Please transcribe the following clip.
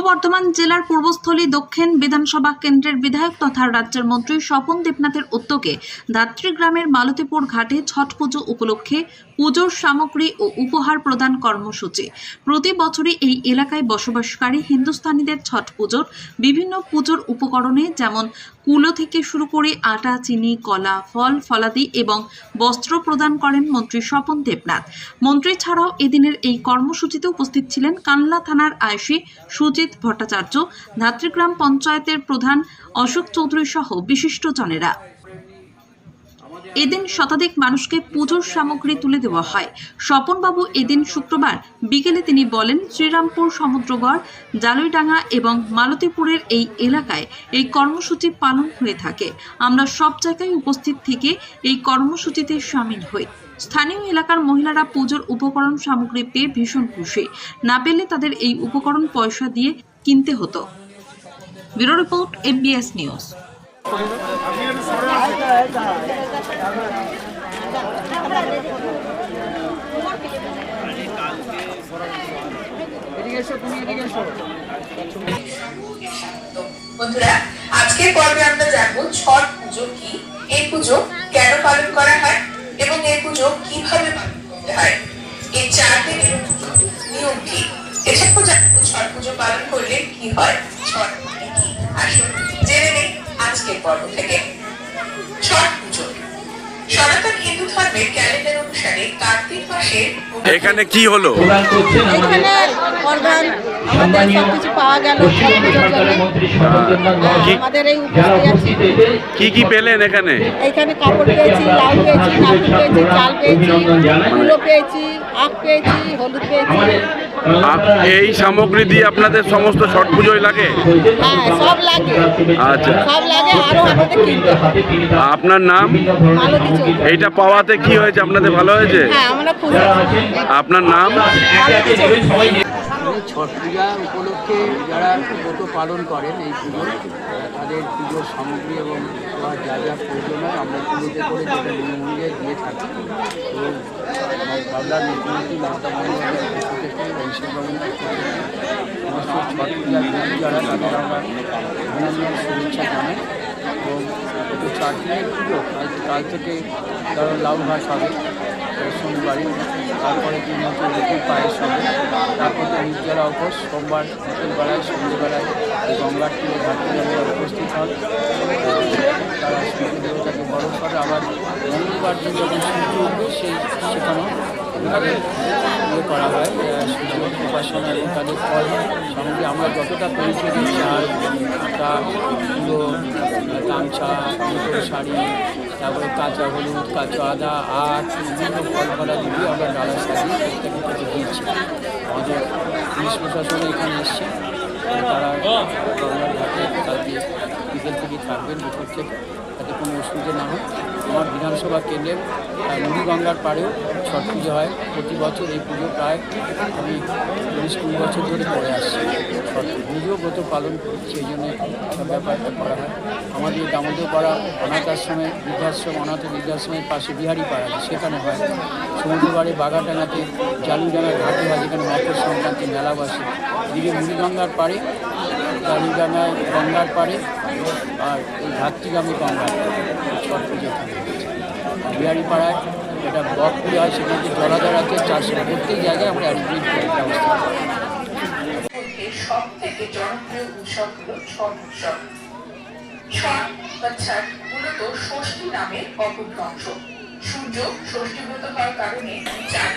বর্ধমান জেলার পূর্বস্থলী দক্ষিণ বিধানসভা কেন্দ্রের বিধায়ক তথা রাজ্যের মন্ত্রী স্বপন দেবনাথের উদ্যোগে ধাত্রী গ্রামের মালতীপুর ঘাটে ছট পুজো উপলক্ষে পুজোর সামগ্রী ও উপহার প্রদান কর্মসূচি। প্রতি বছরই এই এলাকায় বসবাসকারী হিন্দুস্তানিদের ছট পুজোর বিভিন্ন পুজোর উপকরণে যেমন কুলো থেকে শুরু করে আটা, চিনি, কলা, ফল, ফলাদি এবং বস্ত্র প্রদান করেন মন্ত্রী স্বপন দেবনাথ। মন্ত্রী ছাড়াও এদিনের এই কর্মসূচিতে উপস্থিত ছিলেন কানলা থানার আইসি সুজিত ভট্টাচার্য, ধাত্রীগ্রাম পঞ্চায়েতের প্রধান অশোক চৌধুরী সহ বিশিষ্টজনেরা এদিন শতাধিক মানুষকে পুজোর সামগ্রী তুলে দেওয়া হয়। স্বপনবাবু এদিন শুক্রবার বিকেলে তিনি বলেন, শ্রীরামপুর সমুদ্রগড়, জালুইডাঙ্গা এবং মালতীপুরের এই এলাকায় এই কর্মসূচি পালন হয়ে থাকে। আমরা সব জায়গায় উপস্থিত থেকে এই কর্মসূচিতে সামিল হই। স্থানীয় এলাকার মহিলারা পুজোর উপকরণ সামগ্রী পেয়ে ভীষণ খুশি। না পেলে তাদের এই উপকরণ পয়সা দিয়ে কিনতে হতো। ব্যুরো রিপোর্ট এমবিএস নিউজ বন্ধুরা, আজকের পর্বে আমরা জানব ছট পুজো কি, এই পুজো কেন পালন করা হয় এবং এই পুজো কীভাবে পালন করতে হয়? এই চার দিনের নিয়ম কি? এসবও জানব ছট পুজো পালন করলে কি হয়? ছট পর্ব থেকে ছট পুজো। সনাতন হিন্দু ধর্মের ক্যালেন্ডার অনুসারে কার্তিক মাসের এখানে কি হলো? এখানে উপস্থিত কি কি পেলেন এখানে? এইখানে কাপড় পেয়েছি লাউ পেয়েছি নারকেল পেয়েছি চাল পেয়েছি কুলো পেয়েছি আখ পেয়েছি হলুদ পেয়েছি। এই সামগ্রী দিয়ে আপনাদের সমস্ত ছট পুজোয় লাগে? হ্যাঁ সব লাগে। আচ্ছা। সব লাগে আরও আমাদের কিনতে। আপনার নাম? এইটা পাওয়াতে কি হয়েছে? আপনাদের ভালো হয়েছে? হ্যাঁ আপনার নাম? ছট পূজা উপলক্ষে যারা ব্রত পালন করেন এই পুজো তাদের পুজোর সামগ্রী এবং যা যা প্রয়োজন হয় আমরা পুজোতে করে যেটা বিনামূল্যে দিয়ে থাকি। এবং বাংলার মুখ্যমন্ত্রী মমতা বন্দ্যোপাধ্যায়ের থেকে সমস্ত ছট যারা তাদের আমরা অভিনন্দন শুভেচ্ছা জানাই এবং একটু পুজো কাল থেকে ধরো লাউ ঘাস হবে শনিবারে তারপরে তিন হচ্ছে রুটি পায়েস হবে তারপর নির্জলা উপোস সোমবার বিকেলবেলায় সন্ধ্যেবেলায় গঙ্গার তীরে ঘাটে যারা উপস্থিত হন তারা সূর্য দেবতাকে করে আবার মঙ্গলবার দিন যখন সূর্য উঠবে সেই সেখানেও করা হয় তাদের ফল সামগ্রী আমরা যতটা পরিচয় দিই চাল আটা গুঁড়ো গামছা শাড়ি, তারপরে কাঁচা হলুদ, কাঁচা আদা, আখ, বিভিন্ন ফল ফলা দিয়ে আমরা ডালা সাজিয়ে প্রত্যেকের কাছে দিয়েছি আমাদের পুলিশ প্রশাসন এখানে এসছে। তারা কালকে বিকেল থেকে থাকবেন দুপুর থেকে, যাতে কোনো অসুবিধা না হয়। আমার বিধানসভা কেন্দ্রের মুড়িগঙ্গার পাড়েও ছট পুজো হয়। প্রতি বছর এই পুজো প্রায় আমি উনিশ কুড়ি বছর ধরে করে আসছি। ছট পুজো ব্রত পালন করি এই জন্য সব ব্যাপারটা করা হয়। আমাদের দামোদর পাড়া অনাথ আশ্রমে, বৃদ্ধাশ্রম, অনাথ বৃদ্ধাশ্রমের পাশে বিহারি পাড়া সেখানে হয়। সমুদ্রবাড়ি বাগাডাঙ্গাতে জালুডাঙ্গার ঘাটে হয়, যেখানে মকর সংক্রান্তি মেলা বসে। এদিকে মুড়িগঙ্গার পাড়ে জালুডাঙ্গায় গঙ্গার পাড়ে আর এই ঘাটতিগামী গঙ্গার ছট পুজো বিহারি পাড়ায় এটা ব্লক করে হয়, সেখানে জলাধার আছে, চারশো প্রত্যেক জায়গায় আমরা অ্যাডমিট করি ব্যবস্থা সব থেকে জনপ্রিয় উৎসব হল ছট উৎসব। ছট বা ষষ্ঠী নামের অপভ্রংশ। সূর্য ষষ্ঠীব্রত হওয়ার কারণে চার